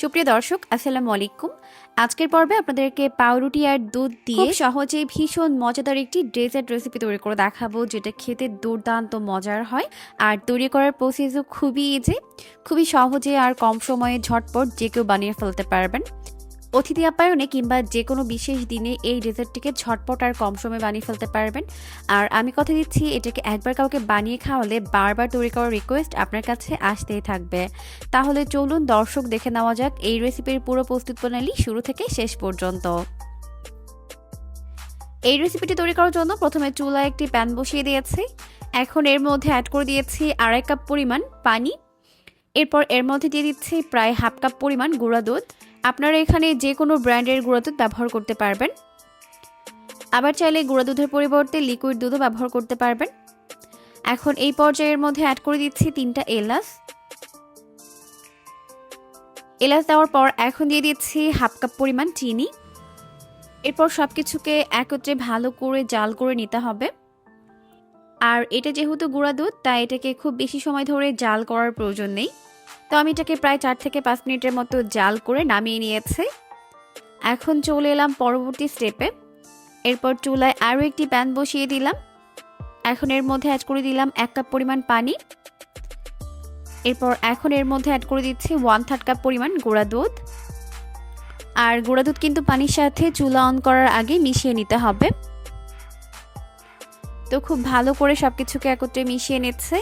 সুপ্রিয় দর্শক আসসালামু আলাইকুম। আজকের পর্বে আপনাদেরকে পাউরুটি আর দুধ দিয়ে সহজে ভীষণ মজাদার একটি ডেজার্ট রেসিপি তৈরি করে দেখাবো যেটা খেতে দুর্দান্ত মজার হয়। আর তৈরি করার প্রসেসও খুবই ইজি খুবই সহজে আর কম সময়ে ঝটপট যে কেউ বানিয়ে ফেলতে পারবেন। অতিথি আপ্যায়নে কিংবা যে কোনো বিশেষ দিনে এই ডেজার্টটিকে ঝটপট আর কম সময়ে বানিয়ে ফেলতে পারবেন। আর আমি কথা দিচ্ছি এটাকে একবার কাউকে বানিয়ে খাওয়ালে বারবার তৈরি করার রিকোয়েস্ট আপনার কাছে আসতেই থাকবে। তাহলে চলুন দর্শক দেখে নেওয়া যাক এই রেসিপির পুরো প্রস্তুত প্রণালী শুরু থেকে শেষ পর্যন্ত। এই রেসিপিটি তৈরি করার জন্য প্রথমে চুলায় একটি প্যান বসিয়ে দিয়েছি। এখন এর মধ্যে অ্যাড করে দিয়েছি আড়াই কাপ পরিমাণ পানি। এরপর এর মধ্যে দিয়ে দিচ্ছি প্রায় হাফ কাপ পরিমাণ গুঁড়া দুধ। আপনারা এখানে যে কোনো ব্র্যান্ডের গুঁড়া দুধ ব্যবহার করতে পারবেন। আবার চাইলে গুঁড়া দুধের পরিবর্তে লিকুইড দুধও ব্যবহার করতে পারবেন। এখন এই পর্যায়ের মধ্যে অ্যাড করে দিচ্ছি তিনটা এলাচ। এলাচ দেওয়ার পর এখন দিয়ে দিচ্ছি হাফ কাপ পরিমাণ চিনি। এরপর সব কিছুকে একত্রে ভালো করে জাল করে নিতে হবে। আর এটা যেহেতু গুঁড়া দুধ, তাই এটাকে খুব বেশি সময় ধরে জাল করার প্রয়োজন নেই। তো আমি এটাকে প্রায় চার থেকে পাঁচ মিনিটের মতো জাল করে নামিয়ে নিয়েছি। এখন চলে এলাম পরবর্তী স্টেপে। এরপর চুলায় আরও একটি প্যান বসিয়ে দিলাম। এখন এর মধ্যে অ্যাড করে দিলাম এক কাপ পরিমাণ পানি। এরপর এখন এর মধ্যে অ্যাড করে দিচ্ছি ওয়ান থার্ড কাপ পরিমাণ গুঁড়া দুধ। আর গুঁড়া দুধ কিন্তু পানির সাথে চুলা অন করার আগে মিশিয়ে নিতে হবে। তো খুব ভালো করে সব কিছুকে একত্রে মিশিয়ে নিচ্ছে।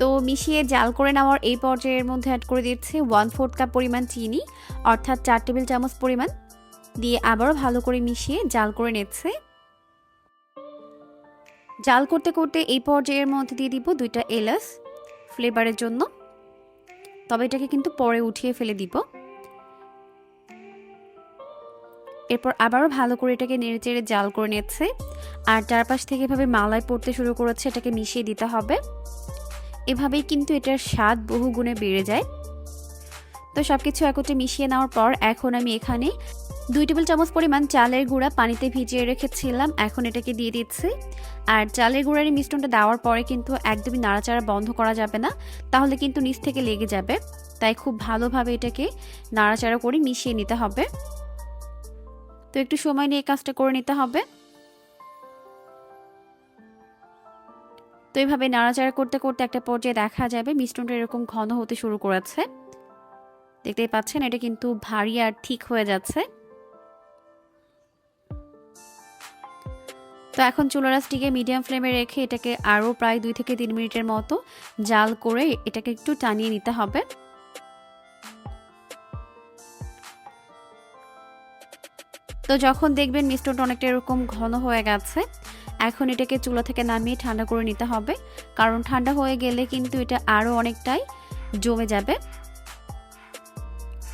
তো মিশিয়ে জাল করে নেওয়ার এই পর্যায়ের মধ্যে অ্যাড করে দিচ্ছি ওয়ান ফোর্থ কাপ পরিমাণ চিনি, অর্থাৎ চার টেবিল চামচ পরিমাণ। দিয়ে আবারও ভালো করে মিশিয়ে জাল করে নিচ্ছে। জাল করতে করতে এই পর্যায়ের মধ্যে দিয়ে দিব দুইটা এলাচ ফ্লেভারের জন্য। তবে এটাকে কিন্তু পরে উঠিয়ে ফেলে দিব। এরপর আবারও ভালো করে এটাকে নেড়ে চেড়ে জাল করে নিচ্ছে। আর চারপাশ থেকে এভাবে মালাই পড়তে শুরু করেছে, এটাকে মিশিয়ে দিতে হবে। এভাবেই কিন্তু এটার স্বাদ বহু গুণে বেড়ে যায়। তো সব কিছু একত্রে মিশিয়ে নেওয়ার পর এখন আমি এখানে দুই টেবিল চামচ পরিমাণ চালের গুঁড়া পানিতে ভিজিয়ে রেখেছিলাম, এখন এটাকে দিয়ে দিচ্ছি। আর চালের গুঁড়ার এই মিশ্রণটা দেওয়ার পরে কিন্তু একদমই নাড়াচাড়া বন্ধ করা যাবে না, তাহলে কিন্তু নিচ থেকে লেগে যাবে। তাই খুব ভালোভাবে এটাকে নাড়াচাড়া করে মিশিয়ে নিতে হবে। তো একটু সময় নিয়ে কাজটা করে নিতে হবে। তো এইভাবে নাড়াচাড়া করতে করতে একটা পর্যায়ে দেখা যাবে মিশ্রণটা এরকম ঘন হতে শুরু করেছে। দেখতেই পাচ্ছেন, এটা কিন্তু ভারী আর ঠিক হয়ে যাচ্ছে। তো এখন চুলারাসটিকে মিডিয়াম ফ্লেমে রেখে এটাকে আরও প্রায় দুই থেকে তিন মিনিটের মতো জাল করে এটাকে একটু টানিয়ে নিতে হবে। তো যখন দেখবেন মিশ্রণটা অনেকটা এরকম ঘন হয়ে গেছে এখন এটাকে চুলা থেকে নামিয়ে ঠান্ডা করে নিতে হবে। কারণ ঠান্ডা হয়ে গেলে কিন্তু এটা আরও অনেকটাই জমে যাবে।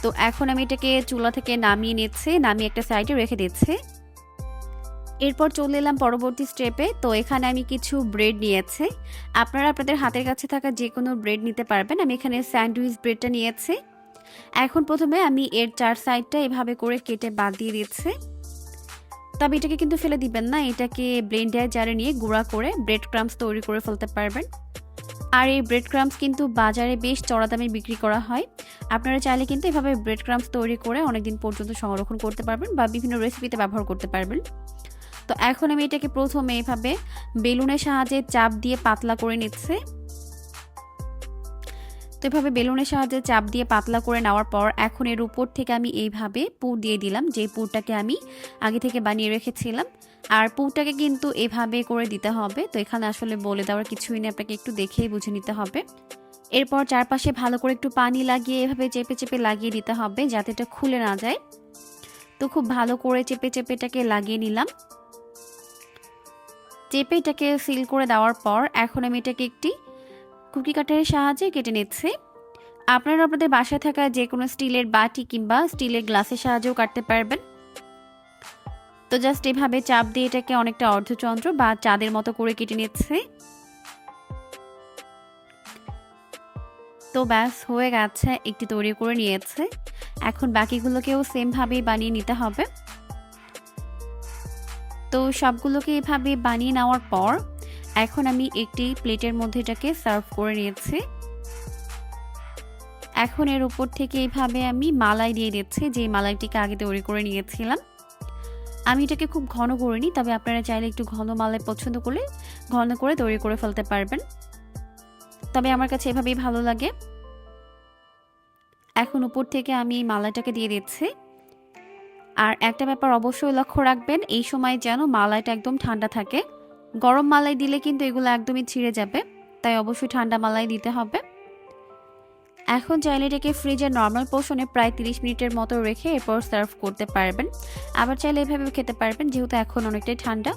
তো এখন আমি এটাকে চুলা থেকে নামিয়ে নিচ্ছি, নামিয়ে একটা সাইডে রেখে দিচ্ছি। এরপর চলে এলাম পরবর্তী স্টেপে তো এখানে আমি কিছু ব্রেড নিয়েছি। আপনারা আপনাদের হাতের কাছে থাকা যে কোনো ব্রেড নিতে পারবেন। আমি এখানে স্যান্ডউইচ ব্রেডটা নিয়েছি। এখন প্রথমে আমি এর চার সাইডটা এভাবে করে কেটে বাদ দিয়ে দিচ্ছি। তবে এটাকে কিন্তু ফেলে দিবেন না, এটাকে ব্লেন্ডার জারে নিয়ে গুঁড়া করে ব্রেড ক্রামস তৈরি করে ফেলতে পারবেন। আর এই ব্রেড ক্রামস কিন্তু বাজারে বেশ চড়া দামে বিক্রি করা হয়। আপনারা চাইলে কিন্তু এভাবে ব্রেড ক্রামস তৈরি করে অনেকদিন পর্যন্ত সংরক্ষণ করতে পারবেন বা বিভিন্ন রেসিপিতে ব্যবহার করতে পারবেন। তো এখন আমি এটাকে প্রথমে এভাবে বেলুনের সাহায্যে চাপ দিয়ে পাতলা করে নিচ্ছে। তো এভাবে বেলুনের সাহায্যে চাপ দিয়ে পাতলা করে নেওয়ার পর এখন এর উপর থেকে আমি এইভাবে পুর দিয়ে দিলাম যে পুরটাকে আমি আগে থেকে বানিয়ে রেখেছিলাম। আর পুরটাকে কিন্তু এভাবে করে দিতে হবে। তো এখানে আসলে বলে দেওয়ার কিছুই নেই, আপনাকে একটু দেখেই বুঝে নিতে হবে। এরপর চারপাশে ভালো করে একটু পানি লাগিয়ে এভাবে চেপে চেপে লাগিয়ে দিতে হবে, যাতে এটা খুলে না যায়। তো খুব ভালো করে চেপে চেপে এটাকে লাগিয়ে নিলাম। চেপে এটাকে সিল করে দেওয়ার পর এখন আমি এটাকে একটি কুকি কাটারের সাহায্যে কেটে নিচ্ছি। আপনারা আপনাদের বাসায় থাকা যে কোনো স্টিলের বাটি কিংবা স্টিলের গ্লাসের সাহায্যেও কাটতে পারবেন। তো জাস্ট এভাবে চাপ দিয়ে এটাকে অনেকটা অর্ধচন্দ্র বা চাঁদের মতো করে কেটে নিচ্ছে। তো ব্যাস, হয়ে গেছে, একটি তৈরি করে নিয়েছে। এখন বাকিগুলোকেও সেমভাবেই বানিয়ে নিতে হবে। তো সবগুলোকে এভাবে বানিয়ে নেওয়ার পর এখন আমি একটি প্লেটের মধ্যে এটাকে সার্ভ করে নিয়েছি। এখন এর উপর থেকে এইভাবে আমি মালাই দিয়ে দিচ্ছি, যে মালাইটিকে আগে তৈরি করে নিয়েছিলাম। আমি এটাকে খুব ঘন করিনি, তবে আপনারা চাইলে একটু ঘন মালাই পছন্দ করলে ঘন করে তৈরি করে ফেলতে পারবেন। তবে আমার কাছে এভাবেই ভালো লাগে। এখন উপর থেকে আমি এই মালাইটাকে দিয়ে দিচ্ছি। আর একটা ব্যাপার অবশ্যই লক্ষ্য রাখবেন, এই সময় যেন মালাইটা একদম ঠান্ডা থাকে। গরম মালাই দিলে কিন্তু এগুলো একদমই ছিঁড়ে যাবে, তাই অবশ্যই ঠান্ডা মালাই দিতে হবে। এখন চাইলে এটাকে ফ্রিজের নর্মাল পোর্শনে প্রায় তিরিশ মিনিটের মতো রেখে এরপর সার্ভ করতে পারবেন। আবার চাইলে এভাবে খেতে পারবেন, যেহেতু এখন অনেকটাই ঠান্ডা।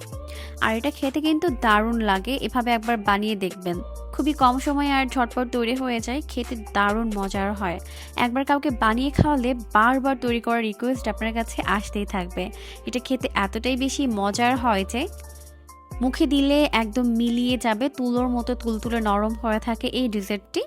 আর এটা খেতে কিন্তু দারুণ লাগে, এভাবে একবার বানিয়ে দেখবেন। খুবই কম সময়ে আর ঝটপট তৈরি হয়ে যায়, খেতে দারুণ মজার হয়। একবার কাউকে বানিয়ে খাওয়ালে বারবার তৈরি করার রিকোয়েস্ট আপনার কাছে আসতেই থাকবে। এটা খেতে এতটাই বেশি মজার হয় যে মুখে দিলে একদম মিলিয়ে যাবে, তুলোর মতো তুলতুলে নরম হয়ে থাকে এই ডিজার্টটি।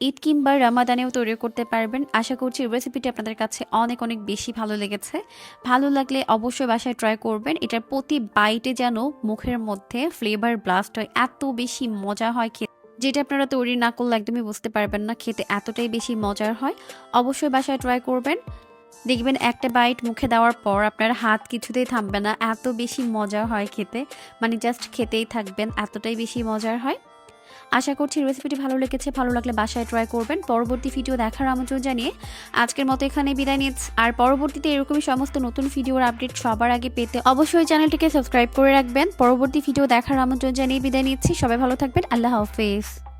ঈদ কিংবা রামাদানেও তৈরি করতে পারবেন। আশা করছি রেসিপিটি আপনাদের কাছে অনেক অনেক বেশি ভালো লেগেছে। ভালো লাগলে অবশ্যই বাসায় ট্রাই করবেন। এটার প্রতি বাইটে যেন মুখের মধ্যে ফ্লেভার ব্লাস্ট হয়, এত বেশি মজা হয় খেতে। যেটা আপনারা তৈরি না করলে একদমই বুঝতে পারবেন না, খেতে এতটাই বেশি মজার হয়। অবশ্যই বাসায় ট্রাই করবেন। দেখবেন একটা বাইট মুখে দেওয়ার পর আপনার হাত কিছুতেই থামবে না, এত বেশি মজা হয় খেতে। মানে জাস্ট খেতেই থাকবেন, এতটাই বেশি মজার হয়। আশা করছি রেসিপিটি ভালো লেগেছে, ভালো লাগলে বাসায় ট্রাই করবেন। পরবর্তী ভিডিও দেখার আমন্ত্রণ জানিয়ে আজকের মতো এখানে বিদায় নিচ্ছি। আর পরবর্তীতে এরকমই সমস্ত নতুন ভিডিওর আপডেট সবার আগে পেতে অবশ্যই চ্যানেলটিকে সাবস্ক্রাইব করে রাখবেন। পরবর্তী ভিডিও দেখার আমন্ত্রণ জানিয়ে বিদায় নিচ্ছি। সবাই ভালো থাকবেন, আল্লাহ হাফেজ।